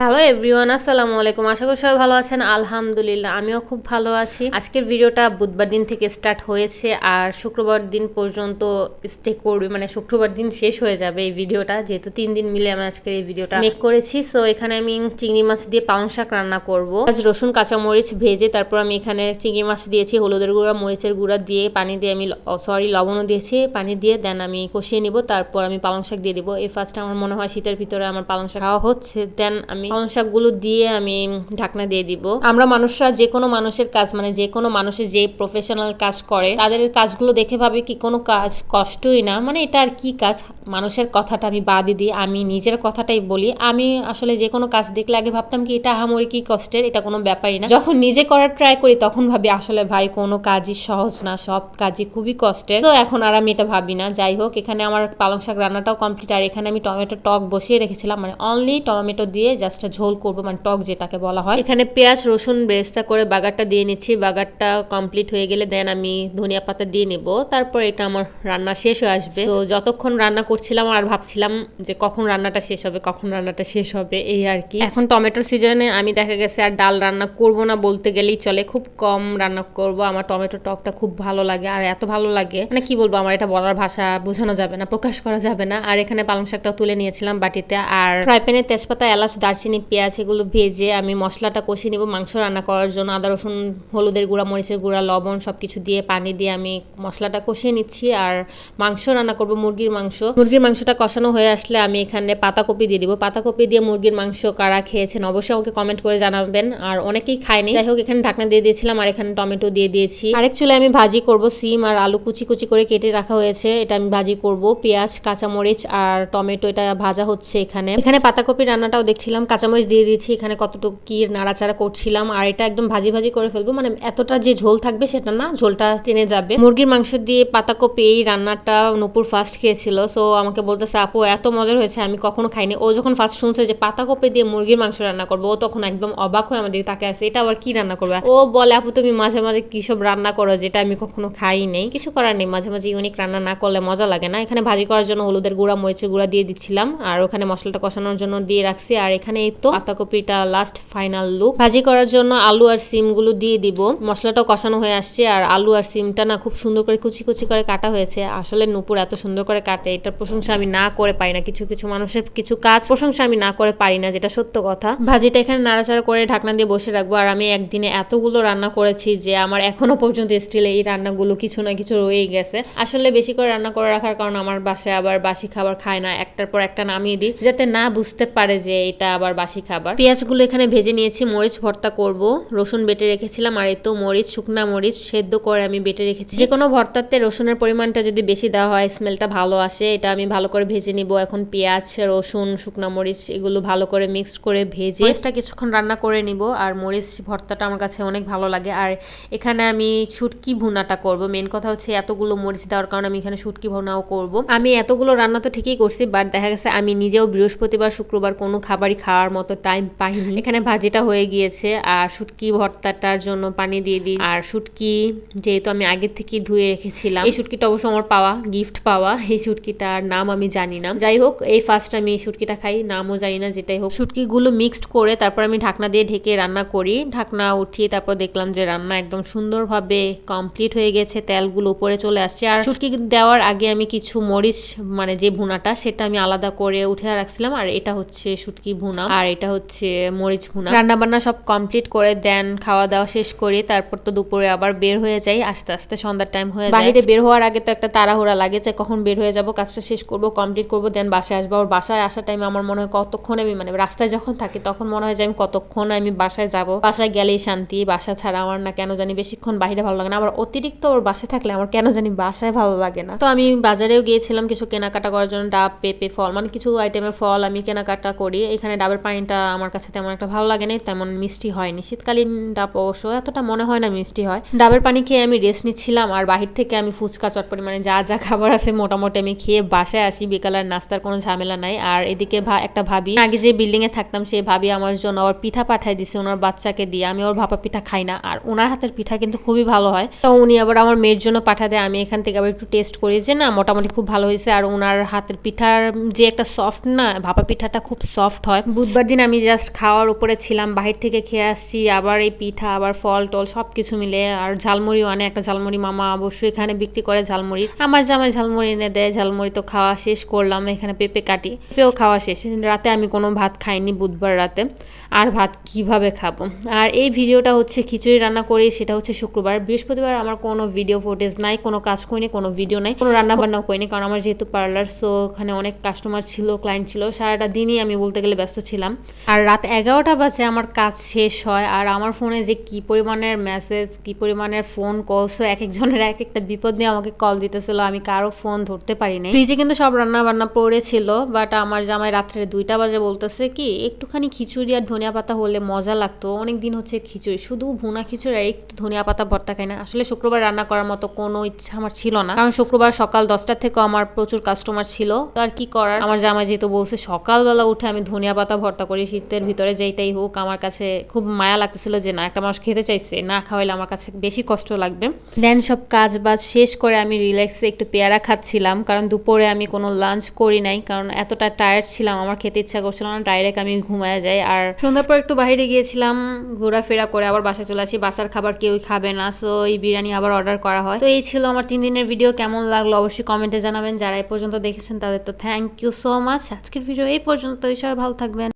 Hello everyone আসসালামু আলাইকুম। আশা করি সবাই ভালো আছেন। আলহামদুলিল্লাহ, আমিও খুব ভালো আছি। আজকের ভিডিওটা বুধবার দিন থেকে স্টার্ট হয়েছে আর শুক্রবার দিন পর্যন্ত স্টে করবে মানে শুক্রবার দিন শেষ হয়ে যাবে এই ভিডিওটা। যেহেতু তিন দিন মিলে আমি আজকের এই ভিডিওটা মেক করেছি সো এখানে আমি চিংড়ি মাছ দিয়ে পালং শাক রান্না করব। আজ রসুন, কাঁচামরিচ ভেজে তারপর আমি এখানে চিংড়ি মাছ দিয়েছি, হলুদের গুঁড়া, মরিচের গুঁড়া দিয়ে পানি দিয়ে আমি সরি লবণও দিয়েছি। পানি দিয়ে দেন আমি কষিয়ে নিব, তারপর আমি পালং শাক দিয়ে দিব। এই ফার্স্ট আমার মনে হয় শীতের ভিতরে আমার পালং শাক খাওয়া হচ্ছে দেন আমি পালং শাকগুলো দিয়ে আমি ঢাকনা দিয়ে দিব। আমরা মানুষরা যে কোনো মানুষের কাজ মানে যে কোনো মানুষের যে প্রফেশনাল কাজ করে, তাদের কাজগুলো দেখে ভাবে কি কোনো কাজ কষ্টই না। মানে এটা আর কি কাজ? মানুষের কথাটা আমি বাদই দিই, আমি নিজের কথাটাই বলি। আমি আসলে যে কোনো কাজ দেখলে আগে ভাবতাম কি এটা আহামরি কি কষ্টের, এটা কোনো ব্যাপারই না। যখন নিজে করার ট্রাই করি, তখন ভাবি আসলে ভাই কোনো কাজই সহজ না, সব কাজই খুবই কষ্টের। তো এখন আর আমি এটা ভাবি না। যাই হোক, এখানে আমার পালং শাক রান্নাটাও কমপ্লিট আর এখানে আমি টমেটো টক বসিয়ে রেখেছিলাম। মানে অনলি টমেটো দিয়ে জাস্ট ঝোল করব মানে টক যেটাকে বলা হয়। এখানে পেঁয়াজ, রসুন বেরেস্তা করে বাগারটা দিয়ে নিচ্ছি। বাগারটা কমপ্লিট হয়ে গেলে দেন আমি ধনিয়া পাতা দিয়ে নেব। তারপর এটা আমার রান্না শেষ হয়ে আসবে। তো যতক্ষণ রান্না করছিলাম আর ভাবছিলাম যে কখন রান্নাটা শেষ হবে, কখন রান্নাটা শেষ হবে, এই আর কি। এখন টমেটোর সিজনে আমি দেখা গেছে আর ডাল রান্না করব না বলতে গেলেই চলে। খুব কম রান্না করব। আমার টমেটো টকটা খুব ভালো লাগে আর এত ভালো লাগে। মানে কি বলব, আমার এটা বলার ভাষা বোঝানো যাবে না, প্রকাশ করা যাবে না। আর এখানে পালং শাকটাও তুলে নিয়েছিলাম বাটিতে। আর ফ্রাই প্যানে তেজপাতা, এলাচ, দারচিনি পেঁয়াজ এগুলো ভেজে আমি মশলাটা কষিয়ে নিব মাংস রান্না করার জন্য। আদা, রসুন, হলুদের গুঁড়া, মরিচের গুঁড়া, লবণ সব কিছু দিয়ে পানি দিয়ে আমি মশলাটা কষিয়ে নিচ্ছি আর মাংস রান্না করব মুরগির মাংস। মুরগির মাংসটা কষানো হয়ে আসলে আমি এখানে পাতাকপি দিয়ে দিব। পাতাকপি দিয়ে মুরগির মাংস কারা খেয়েছেন অবশ্যই আমাকে কমেন্ট করে জানাবেন আর অনেকেই খায়নি। যাই হোক, এখানে ঢাকনা দিয়ে দিয়েছিলাম আর এখানে টমেটো দিয়ে দিয়েছি। আরেক চুলে আমি ভাজি করব সিম আর আলু কুচি কুচি করে কেটে রাখা হয়েছে। এটা আমি ভাজি করব। পেঁয়াজ, কাঁচামরিচ আর টমেটো, এটা ভাজা হচ্ছে এখানে। এখানে পাতাকপি রান্নাটাও দেখছিলাম। কাঁচামরিচ দিয়ে দিয়েছি, এখানে কতটুকু কি নাড়াচাড়া করছিলাম, আর এটা একদম ভাজি ভাজি করে ফেলব। মানে এতটা যে ঝোল থাকবে সেটা না, ঝোলটা টেনে যাবে। মুরগির মাংস দিয়ে পাতা পাতাকপি, এই রান্নাটা নূপুর ফার্স্ট খেয়েছিল সো আমাকে বলতেছে, আপু, এত মজার হয়েছে, আমি কখনো খাইনি। ও যখন ফার্স্ট শুনছে যে পাতা পাতাকপি দিয়ে মুরগির মাংস রান্না করব, ও তখন একদম অবাক হয়ে আমাদের তাকে আছে, এটা আবার কি রান্না করবে? ও বলে, আপু, তুমি মাঝে মাঝে কি সব রান্না করো যেটা আমি কখনো খাই নেই? কিছু করার নেই, মাঝে মাঝে ইউনিক রান্না না করলে মজা লাগে না। এখানে ভাজি করার জন্য হলুদের গুঁড়া, মরিচের গুঁড়া দিয়ে দিচ্ছিলাম, আর ওখানে মশলাটা কষানোর জন্য দিয়ে রাখছি, আর এখানে এই তো পাতাকপিটা লাস্ট ফাইনাল লুক ভাজি করার জন্য আলু আর সিমগুলো দিয়ে দিব। মশলাটাও কষানো হয়ে আসছে আর আলু আর সিমটা না খুব সুন্দর করে কুচি কুচি করে কাটা হয়েছে। আসলে নুপুর এত সুন্দর করে কাটে, এটার প্রশংসা আমি না করে পারি না। কিছু কিছু মানুষের কিছু কাজ প্রশংসা আমি না করে পারি না, যেটা সত্য কথা। ভাজিটা এখানে নাড়াচাড়া করে ঢাকনা দিয়ে বসে রাখব আর আমি একদিনে এতগুলো রান্না করেছি যে আমার এখনও পর্যন্ত স্টিল এই রান্নাগুলো কিছু না কিছু রয়েই গেছে। আসলে বেশি করে রান্না করে রাখার কারণ আমার বাসায় আবার বাসি খাবার খায় না। একটার পর একটা নামিয়ে দিই, যাতে না বুঝতে পারে যে এটা আবার বাসি খাবার। পেঁয়াজগুলো এখানে ভেজে নিয়েছি মরিচ ভর্তা করব। রসুন বেটে রেখেছিলাম আর এই তো মরিচ শুকনা মরিচ সেদ্ধ করে আমি বেটে রেখেছি। যে কোনো ভর্তাতে রসুনের পরিমাণটা যদি বেশি দেওয়া হয় স্মেলটা ভালো আসে এটা আমি ভালো করে ভেজে নিব। এখন পেঁয়াজ রসুন শুকনা মরিচ এগুলো ভালো করে মিক্স করে ভেজে মরিচটা কিছুক্ষণ রান্না করে নিব আর মরিচ ভর্তাটা আমার কাছে অনেক ভালো লাগে। আর এখানে আমি শুটকি ভুনাটা করব। মেন কথা হচ্ছে এতগুলো মরিচ দেওয়ার কারণে আমি এখানে শুটকি ভুনাও করব। আমি এতগুলো রান্না তো ঠিকই করছি বাট দেখা গেছে আমি নিজেও বৃহস্পতিবার শুক্রবার কোনো খাবারই খাওয়ার মতো টাইম পাইনি। এখানে ভাজিটা হয়ে গিয়েছে, আর শুটকি ভর্তাটার জন্য পানি দিয়ে দিই। আর শুটকি যেহেতু আমি আগের থেকে ধুয়ে রেখেছিলাম, এই শুটকিটা অবশ্য আমার পাওয়া গিফট পাওয়া, এই শুটকিটার নাম আমি জানি না। যাই হোক, এই ফার্স্ট আমি এই শুটকিটা খাই, নামও জানি না, যেটাই হোক। শুটকিগুলো মিক্সড করে তারপর আমি ঢাকনা দিয়ে ঢেকে রান্না করি। ঢাকনা উঠিয়ে তারপর দেখলাম যে রান্না একদম সুন্দরভাবে কমপ্লিট হয়ে গেছে, তেলগুলো উপরে চলে আসছে। আর শুটকি দেওয়ার আগে আমি কিছু মরিচ মানে যে ভুনাটা, সেটা আমি আলাদা করে উঠে রাখছিলাম। আর এটা হচ্ছে শুটকি ভুনা। আর এটা হচ্ছে মরিচ ভুনা। রান্না বান্না সব কমপ্লিট করে দেন খাওয়া দাওয়া শেষ করি তারপর তো দুপুরে আবার বের হয়ে যাই। আস্তে আস্তে সন্ধ্যার টাইম হয়ে যায়। বাইরে বের হওয়ার আগে তো একটা তাড়াহুড়া লাগে যে কখন বের হয়ে যাব কাজটা শেষ করব কমপ্লিট করব দেন বাসায় আসব। আর বাসায় আসার টাইমে আমার মনে হয় কতক্ষণ আমি মানে রাস্তায় যখন থাকি তখন মনে হয় যে আমি কতক্ষণ আমি বাসায় যাব। বাসায় গেলেই শান্তি বাসা ছাড়া আমার না কেন জানি বেশিক্ষণ বাইরে ভালো লাগে না। আবার অতিরিক্ত ওর বাসায় থাকলে আমার কেন জানি বাসায় ভালো লাগে না। তো আমি বাজারেও গিয়েছিলাম কিছু কেনাকাটা করার জন্য ডাব পেঁপে ফল মানে কিছু আইটেমের ফল আমি কেনাকাটা করি। এখানে ডাবের পানিটা আমার কাছে তেমন একটা ভালো লাগে না তেমন মিষ্টি হয়নি। শীতকালীন ডাব অবশ্য এতটা মনে হয় না মিষ্টি হয়। ডাবের পানি খেয়ে আমি রেস্ট নিচ্ছিলাম আর বাহির থেকে আমি ফুচকা চটপটি মানে যা যা খাবার আছে মোটামুটি আমি খেয়ে বাসায় আসি বিকালের নাস্তার কোনো ঝামেলা নাই। আর এদিকে একটা ভাবি, আগে যে বিল্ডিং এ থাকতাম সেই ভাবি আমার জন্য আবার পিঠা পাঠাই দিছে ওনার বাচ্চাকে দিয়ে। আমি ওর ভাপা পিঠা খাই না আর ওনার হাতের পিঠা কিন্তু খুবই ভালো হয়। তো উনি আবার আমার মেয়ের জন্য পাঠা দেয়, আমি এখান থেকে আবার একটু টেস্ট করি যে না, মোটামুটি খুব ভালো হয়েছে। আর ওনার হাতের পিঠার যে একটা সফট না, ভাপা পিঠাটা খুব সফট হয়। বুধবার দিন আমি জাস্ট খাওয়ার উপরে ছিলাম, বাহির থেকে খেয়ে আসছি, আবার এই পিঠা, আবার ফল টল সব কিছু মিলে, আর ঝালমুড়িও আনে, একটা ঝালমুড়ি মামা অবশ্যই এখানে বিক্রি করে ঝালমুড়ি। আমার জামাই ঝালমুড়ি এনে দেয়, ঝালমুড়ি তো খাওয়া শেষ করলাম, এখানে পেঁপে কাটি, পেঁপেও খাওয়া শেষ। রাতে আমি কোনো ভাত খাইনি বুধবার রাতে, আর ভাত কীভাবে খাব? আর এই ভিডিওটা হচ্ছে খিচুড়ি রান্না করি, সেটা হচ্ছে শুক্রবার। বৃহস্পতিবার আমার কোনো ভিডিও ফুটেজ নাই, কোনো কাজ করিনি, কোনো ভিডিও নাই, কোনো রান্না বান্নাও করিনি, কারণ আমার যেহেতু পার্লার সো ওখানে অনেক কাস্টমার ছিল ক্লায়েন্ট ছিল, সারাটা দিনই আমি বলতে গেলে ব্যস্ত ছিলাম। আর রাত এগারোটা বাজে আমার কাজ শেষ হয়, আর আমার ফোনে যে কি পরিমাণের মেসেজ কি পরিমাণের ফোন কলস এক একজনের এক একটা বিপদ নিয়ে আমাকে কল দিতেছিল, আমি কারও ফোন ধরতে পারি ফ্রিজে কিন্তু সব রান্না বান্না পড়েছিল বাট আমার জামাই রাত্রে দুইটা বাজে বলতেছে কি, একটুখানি খিচুড়ি আর ধনিয়া পাতা হলে মজা লাগতো অনেক দিন হচ্ছে খিচুড়ি, শুধু ভুনা খিচুড়ি আর একটু ধনিয়া পাতা ভর্তা খাই না। আসলে শুক্রবার রান্না করার মতো কোনো ইচ্ছা আমার ছিল না, কারণ শুক্রবার সকাল দশটা থেকে আমার প্রচুর কাস্টমার ছিল, তো আর কি করার? আমার জামাই যেহেতু বলছে সকালবেলা উঠে আমি ধনিয়া পাতা ভর্তা করি শীতের ভিতরে যেইটাই হোক আমার কাছে খুব মায়া লাগতেছিল যে না একটা মানুষ খেতে চাইছে না খাওয়াইলে আমার কাছে বেশি কষ্ট লাগবে। দেন সব কাজ বাজ শেষ করে আমি রিল্যাক্সে একটু পেয়ারা খাচ্ছিলাম কারণ দুপুরে আমি কোনো লাঞ্চ করি নাই কারণ এতটা টায়ার্ড ছিলাম আমার খেতে ইচ্ছা করছিল না ডাইরেক্ট আমি ঘুমায় যাই আর সন্ধ্যার পর একটু বাইরে গিয়েছিলাম ঘোরাফেরা করে আবার বাসায় চলে আসি বাসার খাবার কেউই খাবে না সো এই বিরিয়ানি আবার অর্ডার করা হয়। তো এই ছিল আমার তিন দিনের ভিডিও কেমন লাগল অবশ্যই কমেন্টে জানাবেন যারা এই পর্যন্ত দেখেছেন তাদের তো থ্যাংক ইউ সো মাচ আজকের ভিডিও এই পর্যন্ত সবাই ভালো থাকবেন।